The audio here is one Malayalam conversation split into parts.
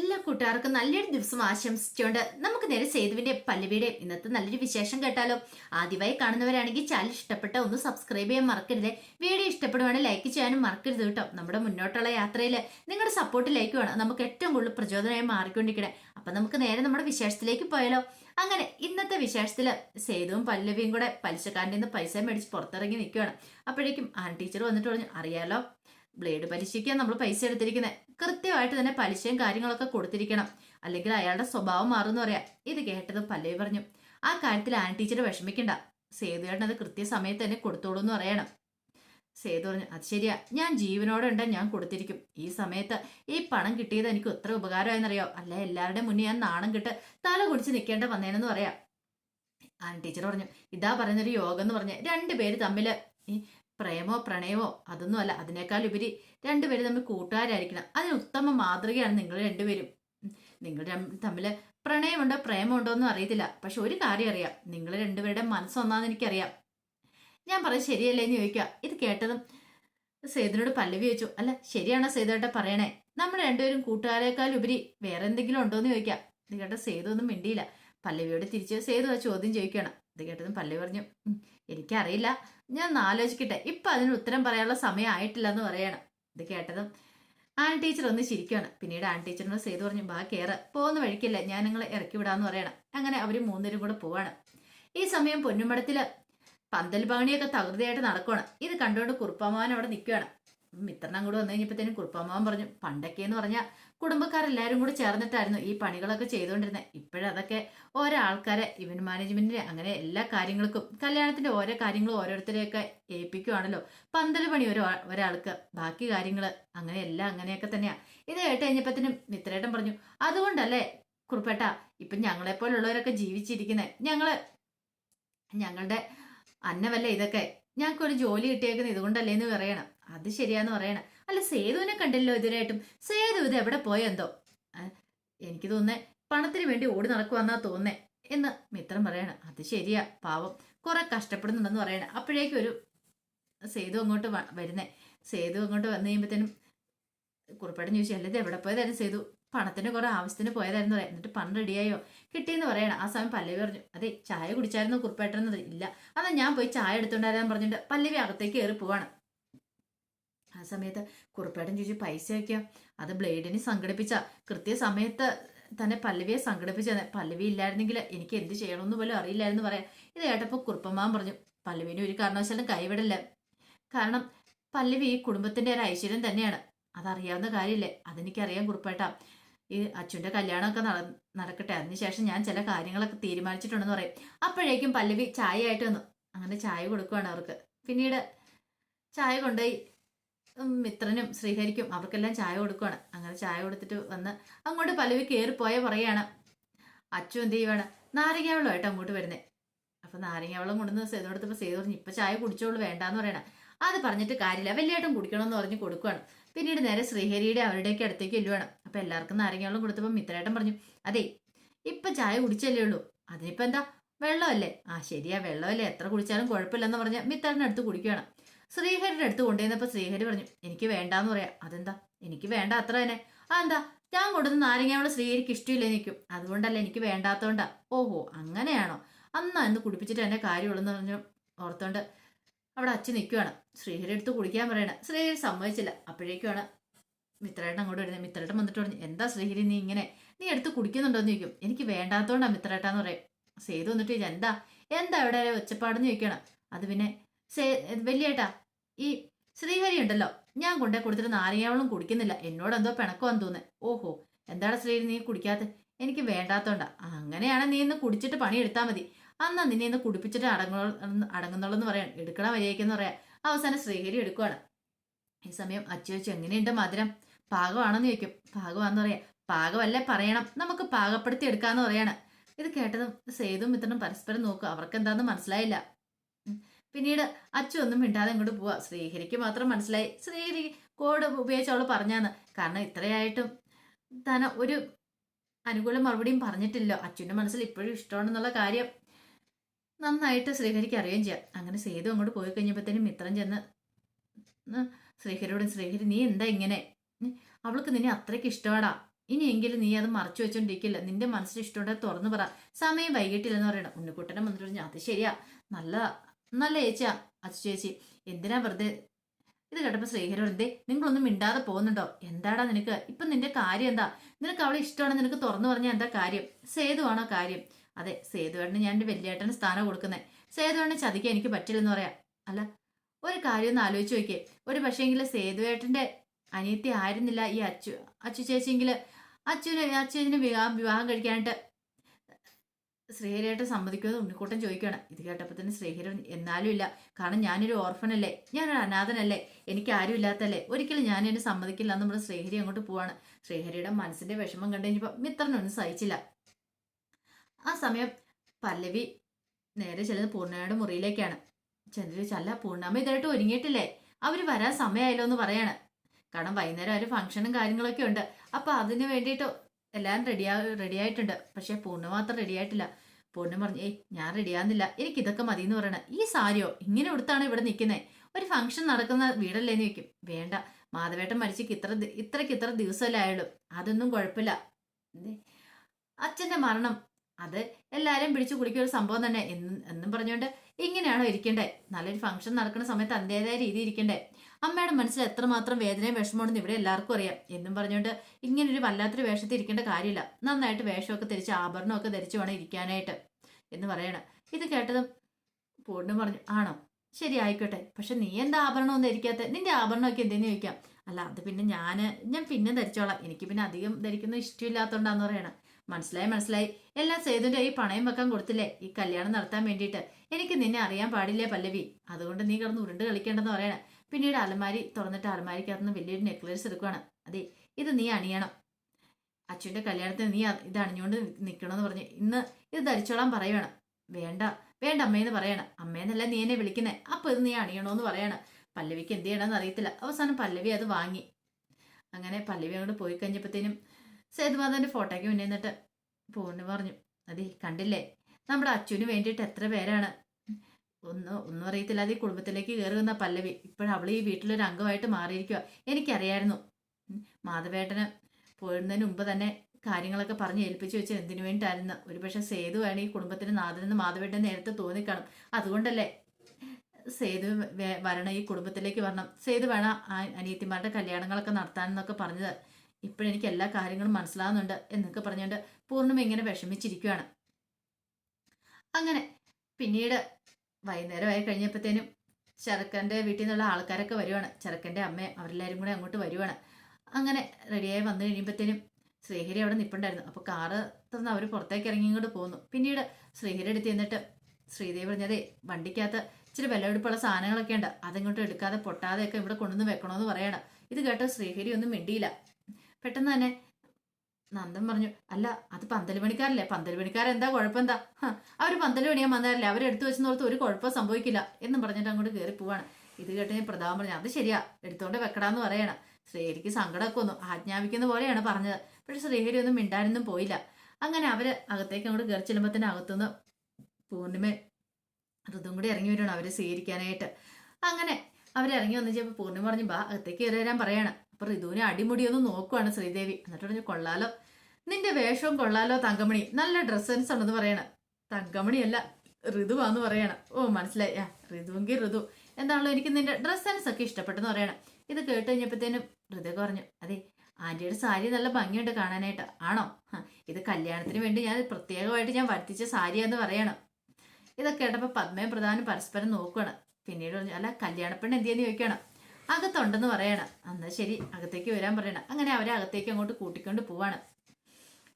എല്ലാ കൂട്ടുകാർക്കും നല്ലൊരു ദിവസം ആശംസിച്ചുകൊണ്ട് നമുക്ക് നേരെ സേതുവിന്റെ പല്ലവിയുടെ ഇന്നത്തെ നല്ലൊരു വിശേഷം കേട്ടാലോ. ആദ്യമായി കാണുന്നവരാണെങ്കിൽ ചാനൽ ഇഷ്ടപ്പെട്ട ഒന്ന് സബ്സ്ക്രൈബ് ചെയ്യാൻ മറക്കരുത്. വീഡിയോ ഇഷ്ടപ്പെടുവാണെങ്കിൽ ലൈക്ക് ചെയ്യാനും മറക്കരുത് കേട്ടോ. നമ്മുടെ മുന്നോട്ടുള്ള യാത്രയിൽ നിങ്ങളുടെ സപ്പോർട്ട് ലൈക്ക് വേണം. നമുക്ക് ഏറ്റവും കൂടുതൽ പ്രചോദനമായി മാറിക്കൊണ്ടിരിക്കണേ. അപ്പൊ നമുക്ക് നേരെ നമ്മുടെ വിശേഷത്തിലേക്ക് പോയാലോ. അങ്ങനെ ഇന്നത്തെ വിശേഷത്തിൽ സേതുവും പല്ലവിയും കൂടെ പലിശക്കാരന്റെ നിന്ന് പൈസ മേടിച്ച് പുറത്തിറങ്ങി നിൽക്കുകയാണ് അപ്പോഴേക്കും ആൻ ടീച്ചർ വന്നിട്ട് പറഞ്ഞു അറിയാലോ? ബ്ലേഡ് പലിശയ്ക്കാണ് നമ്മൾ പൈസ എടുത്തിരിക്കുന്നത് കൃത്യമായിട്ട് തന്നെ പലിശയും കാര്യങ്ങളൊക്കെ കൊടുത്തിരിക്കണം. അല്ലെങ്കിൽ അയാളുടെ സ്വഭാവം മാറുമെന്ന് പറയാം. ഇത് കേട്ടത് പല്ലവി പറഞ്ഞു. ആ കാര്യത്തിൽ ആൻ ടീച്ചർ വിഷമിക്കണ്ട. സേതുവേട്ടൻ അത് കൃത്യസമയത്ത് തന്നെ കൊടുത്തോളൂ എന്ന് പറയണം. സേതു പറഞ്ഞു അത് ശരിയാ. ഞാൻ ജീവനോടെ ഉണ്ട്. ഞാൻ കൊടുത്തിരിക്കും. ഈ സമയത്ത് ഈ പണം കിട്ടിയത് എനിക്ക് എത്ര ഉപകാരമായെന്നറിയോ? അല്ല എല്ലാവരുടെയും മുന്നേ ഞാൻ നാണം കിട്ട് തല കുടിച്ച് നിൽക്കേണ്ട വന്നേനെന്ന് പറയാം. ആൻ ടീച്ചർ പറഞ്ഞു ഇതാ പറയുന്നൊരു യോഗം എന്ന് പറഞ്ഞ് രണ്ടുപേര് തമ്മിൽ പ്രേമോ പ്രണയമോ അതൊന്നും അല്ല. അതിനേക്കാൾ ഉപരി രണ്ടുപേരും തമ്മിൽ കൂട്ടുകാരായിരിക്കണം. അതിന് ഉത്തമ മാതൃകയാണ് നിങ്ങൾ രണ്ടുപേരും. നിങ്ങൾ തമ്മിൽ പ്രണയമുണ്ടോ പ്രേമമുണ്ടോ ഒന്നും അറിയത്തില്ല. പക്ഷെ ഒരു കാര്യം അറിയാം. നിങ്ങൾ രണ്ടുപേരുടെ മനസ്സൊന്നാന്ന് എനിക്കറിയാം. ഞാൻ പറയാം ശരിയല്ലേ? എന്ന് ചോദിക്കുക. ഇത് കേട്ടതും സേതുനോട് പല്ലവി ചോദിച്ചു അല്ല ശരിയാണോ സേതുവേട്ട പറയണേ? നമ്മൾ രണ്ടുപേരും കൂട്ടുകാരേക്കാൾ ഉപരി വേറെ എന്തെങ്കിലും ഉണ്ടോ എന്ന് ചോദിക്കാം കേട്ട സേതു ഒന്നും മിണ്ടിയില്ല. പല്ലവിയോട് തിരിച്ച് സേതു ആ ചോദ്യം ചോദിക്കണം ഇത് കേട്ടതും പല്ലവി പറഞ്ഞു "ഉം, എനിക്കറിയില്ല. ഞാൻ ആലോചിക്കട്ടെ. ഇപ്പൊ അതിന് ഉത്തരം പറയാനുള്ള സമയം ആയിട്ടില്ല എന്ന് പറയണം. ഇത് കേട്ടതും ആൻ ടീച്ചർ ഒന്ന് ചിരിക്കുകയാണ് പിന്നീട് ആൻ ടീച്ചറിനോട് ചെയ്തു പറഞ്ഞു ബാ കയറ് പോകുന്ന വഴിക്കില്ല. ഞാൻ നിങ്ങളെ ഇറക്കി വിടാന്ന് പറയണം. അങ്ങനെ അവർ മൂന്നുപേരും കൂടെ പോവാണ്. ഈ സമയം പൊന്നുമടത്തിൽ പന്തൽ പാണിയൊക്കെ തകൃതിയായിട്ട് നടക്കുകയാണ് ഇത് കണ്ടുകൊണ്ട് കുറുപ്പമാൻ അവിടെ നിൽക്കുകയാണ് മിത്രൻ അങ്ങോട്ട് വന്നു കഴിഞ്ഞപ്പോഴത്തേനും കുറുപ്പമ്മാവൻ പറഞ്ഞു പണ്ടൊക്കെ എന്ന് പറഞ്ഞാൽ കുടുംബക്കാരെല്ലാവരും കൂടെ ചേർന്നിട്ടായിരുന്നു ഈ പണികളൊക്കെ ചെയ്തുകൊണ്ടിരുന്നത് ഇപ്പോഴതൊക്കെ ഓരോ ആൾക്കാരെ ഇവന്റ് മാനേജ്മെന്റിന് അങ്ങനെ എല്ലാ കാര്യങ്ങൾക്കും കല്യാണത്തിന്റെ ഓരോ കാര്യങ്ങളും ഓരോരുത്തരെയൊക്കെ ഏൽപ്പിക്കുവാണല്ലോ. പന്തൽ പണി ഒരു ഒരാൾക്ക് ബാക്കി കാര്യങ്ങൾ അങ്ങനെ എല്ലാം അങ്ങനെയൊക്കെ തന്നെയാ. ഇത് കേട്ട് കഴിഞ്ഞപ്പോഴത്തേനും മിത്രേട്ടൻ പറഞ്ഞു അതുകൊണ്ടല്ലേ കുറുപ്പേട്ട ഇപ്പം ഞങ്ങളെപ്പോലുള്ളവരൊക്കെ ജീവിച്ചിരിക്കുന്നത് ഞങ്ങൾ ഞങ്ങളുടെ അന്നമല്ലേ ഇതൊക്കെ. ഞങ്ങൾക്ക് ഒരു ജോലി കിട്ടിയേക്കുന്നത് ഇതുകൊണ്ടല്ലേ എന്ന് പറയണം. അത് ശരിയാന്ന് പറയണ. അല്ല സേതുവിനെ കണ്ടില്ലോ ഇതിനായിട്ടും സേതു ഇത് എവിടെ പോയെന്തോ എനിക്ക് തോന്നുന്നേ പണത്തിന് വേണ്ടി ഓടി നടക്കുവാന്നാ തോന്നേ എന്ന് മിത്രം പറയണം. അത് ശരിയാ പാവം. കുറെ കഷ്ടപ്പെടുന്നുണ്ടെന്ന് പറയണം. അപ്പോഴേക്കും ഒരു സേതു അങ്ങോട്ട് വരുന്നേ. സേതു അങ്ങോട്ട് വന്നു കഴിയുമ്പോഴത്തേനും കുറിപ്പേട്ടൻ ചോദിച്ചു അല്ലെങ്കിൽ എവിടെ പോയതായിരുന്നു സേതു? പണത്തിന് കുറെ ആവശ്യത്തിന് പോയതായിരുന്നു പറയാം എന്നിട്ട് പണം റെഡിയായോ? കിട്ടിയെന്ന് പറയണം. ആ സമയം പല്ലവി പറഞ്ഞു അതെ ചായ കുടിച്ചായിരുന്നു കുറിപ്പേട്ടൻ ഇല്ല. അതാ ഞാൻ പോയി ചായ എടുത്തുണ്ടായിരുന്നു പറഞ്ഞിട്ട് പല്ലവി അകത്തേക്ക് കയറി പോവാണ്. ആ സമയത്ത് കുറുപ്പേട്ടൻ ചോദിച്ചു പൈസ വയ്ക്കുക അത് ബ്ലേഡിനെ സംഘടിപ്പിച്ച. കൃത്യസമയത്ത് തന്നെ പല്ലവിയെ സംഘടിപ്പിച്ചത്. പല്ലവി ഇല്ലായിരുന്നെങ്കിൽ എനിക്ക് എന്ത് ചെയ്യണമെന്ന് പോലും അറിയില്ലായിരുന്നു പറയാം ഇത് കേട്ടപ്പോൾ കുറുപ്പമ്മാൻ പറഞ്ഞു പല്ലവിനെ ഒരു കാരണവശാലും കൈവിടില്ല. കാരണം പല്ലവി ഈ കുടുംബത്തിന്റെ ഒരു ഐശ്വര്യം തന്നെയാണ്. അതറിയാവുന്ന കാര്യമില്ലേ? അതെനിക്കറിയാം കുറുപ്പേട്ട ഈ അച്ഛന്റെ കല്യാണമൊക്കെ നട നടക്കട്ടെ. അതിനുശേഷം ഞാൻ ചില കാര്യങ്ങളൊക്കെ തീരുമാനിച്ചിട്ടുണ്ടെന്ന് പറയും. അപ്പോഴേക്കും പല്ലവി ചായ ആയിട്ട് വന്നു. അങ്ങനെ ചായ കൊടുക്കുവാണ് അവർക്ക്. പിന്നീട് ചായ കൊണ്ടുപോയി. മിത്രനും ശ്രീഹരിക്കും അവർക്കെല്ലാം ചായ കൊടുക്കുവാണ്. അങ്ങനെ ചായ കൊടുത്തിട്ട് വന്ന് അങ്ങോട്ട് പലവി കയറി പോയ പറയാണ്. അച്ചു എന്ത് ചെയ്യുവാണ്? നാരങ്ങ വെള്ളമായിട്ട് അങ്ങോട്ട് വരുന്നത് അപ്പൊ നാരങ്ങ വെള്ളം കൊണ്ടുവന്ന് സേതു കൊടുത്തപ്പോൾ സേതു പറഞ്ഞു ഇപ്പൊ ചായ കുടിച്ചോളൂ വേണ്ടാന്ന് പറയണം. അത് പറഞ്ഞിട്ട് കാര്യമില്ല. വലിയായിട്ടും കുടിക്കണമെന്ന് പറഞ്ഞ് കൊടുക്കുവാണ്. പിന്നീട് നേരെ ശ്രീഹരിയുടെ അവരുടെയൊക്കെ അടുത്തേക്ക് ചെല്ലുവാണ്. അപ്പൊ എല്ലാവർക്കും നാരങ്ങ വെള്ളം കൊടുത്തപ്പോൾ മിത്രേട്ടൻ പറഞ്ഞു അതെ ഇപ്പൊ ചായ കുടിച്ചല്ലേ ഉള്ളൂ. അതിനിപ്പോ എന്താ? വെള്ളമല്ലേ? ആ ശരിയാ വെള്ളമല്ലേ. എത്ര കുടിച്ചാലും കുഴപ്പമില്ലെന്ന് പറഞ്ഞ മിത്രേട്ടൻ അടുത്ത് കുടിക്കുകയാണ് ശ്രീഹരിയുടെ അടുത്ത് കൊണ്ടുവന്നപ്പോ ശ്രീഹരി പറഞ്ഞു എനിക്ക് വേണ്ടാന്ന് പറയാം. അതെന്താ? എനിക്ക് വേണ്ട അത്ര തന്നെ. ആ എന്താ ഞാൻ കൊടുത്ത നാരങ്ങയോട് ശ്രീഹരിക്ക് ഇഷ്ടമില്ല? നിൽക്കും അതുകൊണ്ടല്ല എനിക്ക് വേണ്ടാത്തോണ്ടാ. ഓഹോ അങ്ങനെയാണോ? അന്നാ ഇന്ന് കുടിപ്പിച്ചിട്ട് എന്നെ കാര്യമുള്ളെന്ന് പറഞ്ഞു ഓർത്തോണ്ട് അവിടെ അച്ഛൻ നിൽക്കുകയാണ് ശ്രീഹരി എടുത്ത് കുടിക്കാൻ പറയണ. ശ്രീഹരി സമ്മതിച്ചില്ല. അപ്പോഴേക്കുമാണ് മിത്രേട്ടൻ അങ്ങോട്ട് വരുന്നത്. മിത്രേട്ടൻ വന്നിട്ട് പറഞ്ഞു എന്താ ശ്രീഹരി നീ ഇങ്ങനെ? നീ എടുത്ത് കുടിക്കുന്നുണ്ടോ? എന്ന് ചോദിക്കും. എനിക്ക് വേണ്ടാത്തോണ്ടാ മിത്രേട്ടാന്ന് പറയും. സേതു വന്നിട്ട് ചോദിച്ചാൽ എന്താ? എന്താ ഇവിടെ ഒച്ചപ്പാടെന്ന് ചോദിക്കണം അത് പിന്നെ സേ വലിയേട്ടാ ഈ ശ്രീഹരി ഉണ്ടല്ലോ. ഞാൻ കൊണ്ടേ കൊടുത്തിട്ട് നാരങ്ങാവളം കുടിക്കുന്നില്ല. എന്നോട് എന്തോ പിണക്കമാന്ന് തോന്നുന്നത് ഓഹോ എന്താണ് ശ്രീഹരി നീ കുടിക്കാത്ത എനിക്ക് വേണ്ടാത്തോണ്ടാ. അങ്ങനെയാണ് നീ ഇന്ന് കുടിച്ചിട്ട് പണി എടുത്താൽ മതി. അന്നാ നിന്നെ ഇന്ന് കുടിപ്പിച്ചിട്ട് അടങ്ങ അടങ്ങുന്നുള്ളെന്ന് പറയാൻ എടുക്കണ വഴിയേക്കെന്ന് പറയാം. അവസാനം ശ്രീഹരി എടുക്കുവാണ്. ഈ സമയം അച്ചു വെച്ച് എങ്ങനെയുണ്ട് മധുരം? പാകമാണെന്ന് ചോദിക്കും. പാകമാണെന്ന് പറയാം. പാകമല്ലേ പറയണം. നമുക്ക് പാകപ്പെടുത്തി എടുക്കാന്ന് പറയാണ്. ഇത് കേട്ടതും സേതും മിത്രനും പരസ്പരം നോക്കും. അവർക്ക് എന്താണെന്ന് മനസ്സിലായില്ല. പിന്നീട് അച്ചു ഒന്നും മിണ്ടാതെ ഇങ്ങോട്ട് പോവാ. ശ്രീഹരിക്ക് മാത്രം മനസ്സിലായി. ശ്രീഹരി കോഡ് ഉപയോഗിച്ച് അവൾ പറഞ്ഞാന്ന്. കാരണം ഇത്രയായിട്ടും താൻ ഒരു അനുകൂല മറുപടിയും പറഞ്ഞിട്ടില്ല. അച്ഛന്റെ മനസ്സിൽ ഇപ്പോഴും ഇഷ്ടമാണെന്നുള്ള കാര്യം നന്നായിട്ട് ശ്രീഹരിക്ക് അറിയുകയും ചെയ്യാം. അങ്ങനെ സേതു അങ്ങോട്ട് പോയി കഴിഞ്ഞപ്പോഴത്തേനും മിത്രം ചെന്ന് ശ്രീഹരിയോടും ശ്രീഹരി നീ എന്താ ഇങ്ങനെ? അവൾക്ക് നിന്നെ അത്രയ്ക്ക് ഇഷ്ടമാടാ. ഇനിയെങ്കിലും നീ അത് മറച്ചു വെച്ചോണ്ടിരിക്കില്ല. നിന്റെ മനസ്സിൽ ഇഷ്ടമുണ്ടെങ്കിൽ തുറന്നു പറ. സമയം വൈകിട്ടില്ലെന്ന് പറയണം. ഉണ്ണിക്കുട്ടനെ വന്നിട്ട് പറഞ്ഞു അത് ശരിയാ. നല്ല നല്ല ചേച്ചിയാ അച്ചു ചേച്ചി. എന്തിനാ വെറുതെ? ഇത് കേട്ടപ്പോ ശ്രീഹരി എന്തേ നിങ്ങളൊന്നും മിണ്ടാതെ പോകുന്നുണ്ടോ? എന്താടാ നിനക്ക്? ഇപ്പൊ നിന്റെ കാര്യം എന്താ? നിനക്ക് അവളെ ഇഷ്ടമാണ് നിനക്ക് തുറന്നു പറഞ്ഞാൽ എന്താ കാര്യം? സേതുവാണോ കാര്യം? അതെ സേതുവേട്ടന് ഞാൻ എന്റെ വലിയേട്ടന് സ്ഥാനം കൊടുക്കുന്നത് സേതുവേട്ടനെ ചതിക്കാൻ എനിക്ക് പറ്റില്ലെന്ന് പറയാം. അല്ല ഒരു കാര്യം ഒന്ന് ആലോചിച്ച് നോക്കിയേ. ഒരു പക്ഷേങ്കിൽ സേതുവേട്ടന്റെ അനിയത്തി ആയിരുന്നില്ല ഈ അച്ചു അച്ചു ചേച്ചിയെങ്കിൽ അച്ഛന് അച്ഛനെ വിവാഹം വിവാഹം കഴിക്കാനായിട്ട് ശ്രീഹരിയായിട്ട് സമ്മതിക്കുമെന്ന് ഉണ്ണിക്കൂട്ടൻ ചോദിക്കുകയാണ്. ഇത് കേട്ടപ്പോൾ തന്നെ ശ്രീഹരി എന്നാലും ഇല്ല. കാരണം ഞാനൊരു ഓർഫനല്ലേ? ഞാനൊരു അനാഥനല്ലേ? എനിക്ക് ആരും ഇല്ലാത്തല്ലേ ഒരിക്കലും ഞാൻ എന്നെ സമ്മതിക്കില്ല എന്ന് നമ്മുടെ ശ്രീഹരി അങ്ങോട്ട് പോവാണ്. ശ്രീഹരിയുടെ മനസ്സിന്റെ വിഷമം കണ്ടു കഴിഞ്ഞപ്പോൾ മിത്രനൊന്നും സഹിച്ചില്ല. ആ സമയം പല്ലവി നേരെ ചെല്ലുന്നത് പൂർണയുടെ മുറിയിലേക്കാണ്. ചന്ദ്ര ചല്ല. പൂർണാമ ഇതായിട്ട് ഒരുങ്ങിയിട്ടില്ലേ? അവർ വരാൻ സമയമായല്ലോ എന്ന് പറയാണ്. കാരണം വൈകുന്നേരം ഒരു ഫംഗ്ഷനും കാര്യങ്ങളൊക്കെ ഉണ്ട്. അപ്പൊ അതിന് വേണ്ടിയിട്ട് എല്ലാം റെഡിയാ റെഡി ആയിട്ടുണ്ട്. പക്ഷെ പൂർണ മാത്രം റെഡി ആയിട്ടില്ല. പൂർണ പറഞ്ഞു ഏയ് ഞാൻ റെഡിയാകുന്നില്ല എനിക്ക് ഇതൊക്കെ മതി എന്ന് പറയണ. ഈ സാരിയോ? ഇങ്ങനെ ഉടുത്താണ് ഇവിടെ നിൽക്കുന്നത് ഒരു ഫംഗ്ഷൻ നടക്കുന്ന വീടല്ലേ? എന്ന് വെക്കും വേണ്ട. മാധവേട്ടൻ മരിച്ചു ഇത്ര ഇത്രയ്ക്ക് ഇത്ര ദിവസമല്ലേ ആയുള്ളൂ. അതൊന്നും കുഴപ്പമില്ല. അച്ഛന്റെ മരണം. അത് എല്ലാരും പിടിച്ചു കുടിക്കുന്ന ഒരു സംഭവം തന്നെ. എന്നും പറഞ്ഞുകൊണ്ട് ഇങ്ങനെയാണോ ഇരിക്കണ്ടേ? നല്ലൊരു ഫംഗ്ഷൻ നടക്കുന്ന സമയത്ത് അതിന്റെതായ രീതി ഇരിക്കണ്ടേ? അമ്മയുടെ മനസ്സിൽ എത്രമാത്രം വേദനയും വിഷമമുണ്ടെന്ന് ഇവിടെ എല്ലാവർക്കും അറിയാം. എന്നും പറഞ്ഞുകൊണ്ട് ഇങ്ങനൊരു വല്ലാത്തൊരു വേഷത്തിൽ ഇരിക്കേണ്ട കാര്യമില്ല. നന്നായിട്ട് വേഷമൊക്കെ ധരിച്ച് ആഭരണമൊക്കെ ധരിച്ച് വേണം ഇരിക്കാനായിട്ട് എന്ന് പറയണം. ഇത് കേട്ടതും പൂർണം പറഞ്ഞു ആണോ? ശരി ആയിക്കോട്ടെ. പക്ഷെ നീ എന്താ ആഭരണമൊന്നും ധരിക്കാത്ത? നിന്റെ ആഭരണമൊക്കെ എന്തെന്ന് ചോദിക്കാം? അല്ല അത് പിന്നെ ഞാൻ ഞാൻ പിന്നെ ധരിച്ചോളാം. എനിക്ക് പിന്നെ അധികം ധരിക്കുന്ന ഇഷ്ടമില്ലാത്തതുകൊണ്ടാന്ന് പറയണം. മനസ്സിലായി മനസ്സിലായി. എല്ലാം സേതുന്റെ ഈ പണയം വെക്കാൻ കൊടുത്തില്ലേ? ഈ കല്യാണം നടത്താൻ വേണ്ടിയിട്ട്. എനിക്ക് നിന്നെ അറിയാൻ പാടില്ലേ പല്ലവി? അതുകൊണ്ട് നീ കിടന്ന് ഉരുണ്ട് കളിക്കേണ്ടെന്ന് പറയണം. പിന്നീട് അലമാരി തുറന്നിട്ട് അലമാരിക്കകത്തുനിന്ന് വലിയൊരു നെക്ലേസ് എടുക്കുവാണ്. അതെ ഇത് നീ അണിയണം. അച്ഛന്റെ കല്യാണത്തിന് നീ ഇത് അണിഞ്ഞുകൊണ്ട് നിൽക്കണമെന്ന് പറഞ്ഞ് ഇന്ന് ഇത് ധരിച്ചോളാൻ പറയണം. വേണ്ട വേണ്ട അമ്മയെന്ന് പറയണം. അമ്മയെന്നല്ല നീ എന്നെ വിളിക്കുന്നേ. അപ്പൊ ഇത് നീ അണിയണമെന്ന് പറയണം. പല്ലവിക്ക് എന്ത് ചെയ്യണമെന്ന് അറിയത്തില്ല. അവസാനം പല്ലവി അത് വാങ്ങി. അങ്ങനെ പല്ലവി അങ്ങോട്ട് പോയി കഴിഞ്ഞപ്പോഴത്തേനും സേതുമാധവന്റെ ഫോട്ടോയ്ക്ക് മുന്നേ നിന്നിട്ട് പൂർണി പറഞ്ഞു അതെ കണ്ടില്ലേ? നമ്മുടെ അച്ഛന് വേണ്ടിയിട്ട് എത്ര പേരാണ്. ഒന്നും ഒന്നും അറിയത്തില്ലാതെ ഈ കുടുംബത്തിലേക്ക് കയറുന്ന പല്ലവി. ഇപ്പോഴവൾ ഈ വീട്ടിലൊരു അംഗമായിട്ട് മാറിയിരിക്കുക എനിക്കറിയായിരുന്നു. മാധവേട്ടന് പോയിരുന്നതിന് മുമ്പ് തന്നെ കാര്യങ്ങളൊക്കെ പറഞ്ഞ് ഏൽപ്പിച്ചു വെച്ച് എന്തിനു വേണ്ടിയിട്ടായിരുന്നു. ഒരുപക്ഷെ സേതുവാണ് ഈ കുടുംബത്തിന് നാഥനെന്ന് മാധവേട്ടൻ നേരത്തെ തോന്നിക്കാണും. അതുകൊണ്ടല്ലേ സേതു വരണ ഈ കുടുംബത്തിലേക്ക് വരണം. സേതു വേണം അനിയത്തിമാരുടെ കല്യാണങ്ങളൊക്കെ നടത്താനെന്നൊക്കെ പറഞ്ഞത്. ഇപ്പോഴെനിക്ക് എല്ലാ കാര്യങ്ങളും മനസ്സിലാകുന്നുണ്ട് എന്നൊക്കെ പറഞ്ഞുകൊണ്ട് പൂർണം ഇങ്ങനെ വിഷമിച്ചിരിക്കുകയാണ് അങ്ങനെ പിന്നീട് വൈകുന്നേരമായി കഴിഞ്ഞപ്പോഴത്തേനും ചെറുക്കന്റെ വീട്ടിൽ നിന്നുള്ള ആൾക്കാരൊക്കെ വരുവാണ്. ചെറുക്കന്റെ അമ്മയും അവരെല്ലാവരും കൂടെ അങ്ങോട്ട് വരുവാണ്. അങ്ങനെ റെഡിയായി വന്നു കഴിയുമ്പോഴത്തേനും ശ്രീഹരി അവിടെ നിൽപ്പുണ്ടായിരുന്നു അപ്പോൾ കാറ് തുറന്ന് അവർ പുറത്തേക്ക് ഇറങ്ങി ഇങ്ങോട്ട് പോന്നു. പിന്നീട് ശ്രീഹരി എടുത്ത് ചെന്നിട്ട് ശ്രീദേവി പറഞ്ഞതേ വണ്ടിക്കകത്ത് ഇച്ചിരി വിലപിടിപ്പുള്ള സാധനങ്ങളൊക്കെ ഉണ്ട്. അതിങ്ങോട്ട് എടുക്കാതെ പൊട്ടാതെയൊക്കെ ഇവിടെ കൊണ്ടുവന്ന് വെക്കണമെന്ന് പറയണം. ഇത് കേട്ട് ശ്രീഹരി ഒന്നും മിണ്ടിയില്ല. പെട്ടെന്ന് തന്നെ. നന്ദൻ പറഞ്ഞു അല്ല അത് പന്തലുപണിക്കാരല്ലേ? പണിക്കാരല്ലേ പന്തൽ പണിക്കാർ എന്താ കുഴപ്പം എന്താ അവർ പന്തൽ പണിയാൻ വന്നതല്ലേ അവരെടുത്തു വെച്ചെന്നോർത്ത് ഒരു കുഴപ്പം സംഭവിക്കില്ല. എന്നും പറഞ്ഞിട്ട് അങ്ങോട്ട് കയറി പോവാണ്. ഇത് കേട്ട് ഞാൻ പ്രതാപം പറഞ്ഞു അത് ശരിയാ. എടുത്തോണ്ട് വെക്കടാന്ന് പറയണം. ശ്രീഹരിക്ക് സങ്കടമൊക്കെ ഒന്നും ആജ്ഞാപിക്കുന്ന പോലെയാണ് പറഞ്ഞത്. പക്ഷെ ശ്രീഹരി ഒന്നും മിണ്ടാനൊന്നും പോയില്ല. അങ്ങനെ അവർ അകത്തേക്ക് അങ്ങോട്ട് കയറി ചെല്ലുമ്പോൾ തന്നെ അകത്തുനിന്ന് പൂർണിമ ഋതും കൂടി ഇറങ്ങി വരണം അവരെ സ്വീകരിക്കാനായിട്ട്. അങ്ങനെ അവരിറങ്ങി വന്നു ചെയ്യുമ്പോൾ പൂർണിമ പറഞ്ഞു ബാ അകത്തേക്ക് കയറി വരാൻ പറയാണ്. അപ്പൊ റിതുവിനെ അടിമുടി ഒന്ന് നോക്കുവാണ് ശ്രീദേവി. എന്നിട്ട് പറഞ്ഞു കൊള്ളാലോ. നിന്റെ വേഷവും കൊള്ളാലോ തങ്കമണി. നല്ല ഡ്രസ് സെൻസ് ആണെന്ന് പറയണം. തങ്കമണിയല്ല ഋതുവാന്ന് പറയണം. ഓ മനസ്സിലായി. ആ ഋതുവെങ്കിൽ ഋതു. എന്താണല്ലോ എനിക്ക് നിന്റെ ഡ്രസ് സെൻസ് ഒക്കെ ഇഷ്ടപ്പെട്ടെന്ന് പറയണം. ഇത് കേട്ട് കഴിഞ്ഞപ്പോഴത്തേനും ഋതുക്കെ പറഞ്ഞു അതെ ആന്റിയുടെ സാരി നല്ല ഭംഗിയുണ്ട് കാണാനായിട്ട്. ആണോ? ഇത് കല്യാണത്തിന് വേണ്ടി ഞാൻ പ്രത്യേകമായിട്ട് ഞാൻ വരുത്തിച്ച സാരിയാന്ന് പറയണം. ഇതൊക്കെ കേട്ടപ്പോൾ പത്മയും പ്രധാനം പരസ്പരം നോക്കുകയാണ് പിന്നീട് പറഞ്ഞു അല്ല കല്യാണപ്പെണ്ണ് എന്തിയെന്ന് ചോദിക്കണം അകത്തുണ്ടെന്ന് പറയണം. എന്നാ ശരി അകത്തേക്ക് വരാൻ പറയണം. അങ്ങനെ അവരെ അകത്തേക്ക് അങ്ങോട്ട് കൂട്ടിക്കൊണ്ട് പോവാണ്.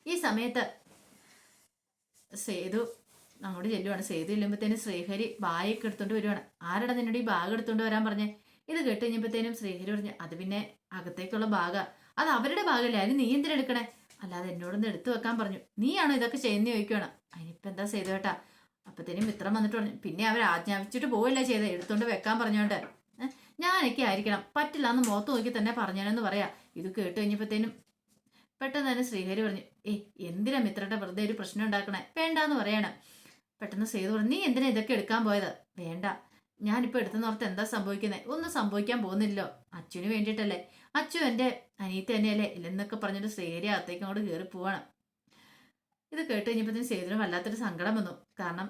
ഈ സമയത്ത് സേതു അങ്ങോട്ട് ചെല്ലുവാണ്. സേതു ചെല്ലുമ്പോഴത്തേനും ശ്രീഹരി ബായൊക്കെ എടുത്തോണ്ട് വരുവാണ്. ആരുടെ നിന്നോട് ഈ ബാഗ് എടുത്തോണ്ട് വരാൻ പറഞ്ഞേ? ഇത് കേട്ട് കഴിഞ്ഞപ്പോഴത്തേനും ശ്രീഹരി പറഞ്ഞു അത് പിന്നെ അകത്തേക്കുള്ള ബാഗാ. അത് അവരുടെ ഭാഗമല്ലേ അതിന് നീ എന്തിനെടുക്കണേ അല്ലാതെ എന്നോടൊന്ന് എടുത്തു വെക്കാൻ പറഞ്ഞു. നീയാണോ ഇതൊക്കെ ചെയ്യുന്ന? ചോദിക്കണം അതിനിപ്പോ എന്താ സേതു കേട്ടാ അപ്പത്തേനും മിത്രം വന്നിട്ട് പറഞ്ഞു പിന്നെ അവർ ആജ്ഞാപിച്ചിട്ട് പോവില്ല ചെയ്തത് എടുത്തോണ്ട് വെക്കാൻ പറഞ്ഞോണ്ട്. ഞാനൊക്കെ ആയിരിക്കണം. പറ്റില്ല എന്ന് മുഖത്ത് നോക്കി തന്നെ പറഞ്ഞാലെന്ന് പറയാ. ഇത് കേട്ട് കഴിഞ്ഞപ്പോഴത്തേനും പെട്ടെന്ന് തന്നെ ശ്രീഹരി പറഞ്ഞു ഏയ് എന്തിനാ മിത്രയുടെ വെറുതെ ഒരു പ്രശ്നം ഉണ്ടാക്കണേ? വേണ്ടാന്ന് പറയണം. പെട്ടെന്ന് സേതു പറഞ്ഞു നീ എന്തിനാ ഇതൊക്കെ എടുക്കാൻ പോയത്? വേണ്ട. ഞാനിപ്പോ എടുത്തെന്നോർത്ത് എന്താ സംഭവിക്കുന്നത് ഒന്നും സംഭവിക്കാൻ പോകുന്നില്ലല്ലോ. അച്ഛന് വേണ്ടിയിട്ടല്ലേ? അച്ഛൻ എന്റെ അനിയത്തി തന്നെയല്ലേ? ഇല്ലെന്നൊക്കെ പറഞ്ഞിട്ട് ശ്രീഹരി അകത്തേക്ക് അങ്ങോട്ട് കയറി പോവാണ്. ഇത് കേട്ട് കഴിഞ്ഞപ്പോഴത്തേനും സേതുവിന് വല്ലാത്തൊരു സങ്കടം വന്നു. കാരണം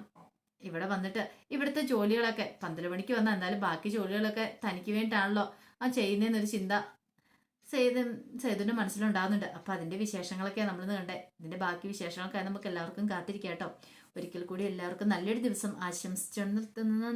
ഇവിടെ വന്നിട്ട് ഇവിടുത്തെ ജോലികളൊക്കെ പന്ത്രണ്ട് മണിക്ക് വന്നാൽ എന്തായാലും ബാക്കി ജോലികളൊക്കെ തനിക്ക് വേണ്ടിയിട്ടാണല്ലോ ആ ചെയ്യുന്നതെന്നൊരു ചിന്ത സേതു സേതുവിന്റെ മനസ്സിലുണ്ടാകുന്നുണ്ട് അപ്പം അതിന്റെ വിശേഷങ്ങളൊക്കെ നമ്മളിന്ന് കണ്ടേ. ഇതിന്റെ ബാക്കി വിശേഷങ്ങളൊക്കെ നമുക്ക് എല്ലാവർക്കും കാത്തിരിക്കാം കേട്ടോ. ഒരിക്കൽ കൂടി എല്ലാവർക്കും നല്ലൊരു ദിവസം ആശംസിച്ചു നിർത്തുന്ന.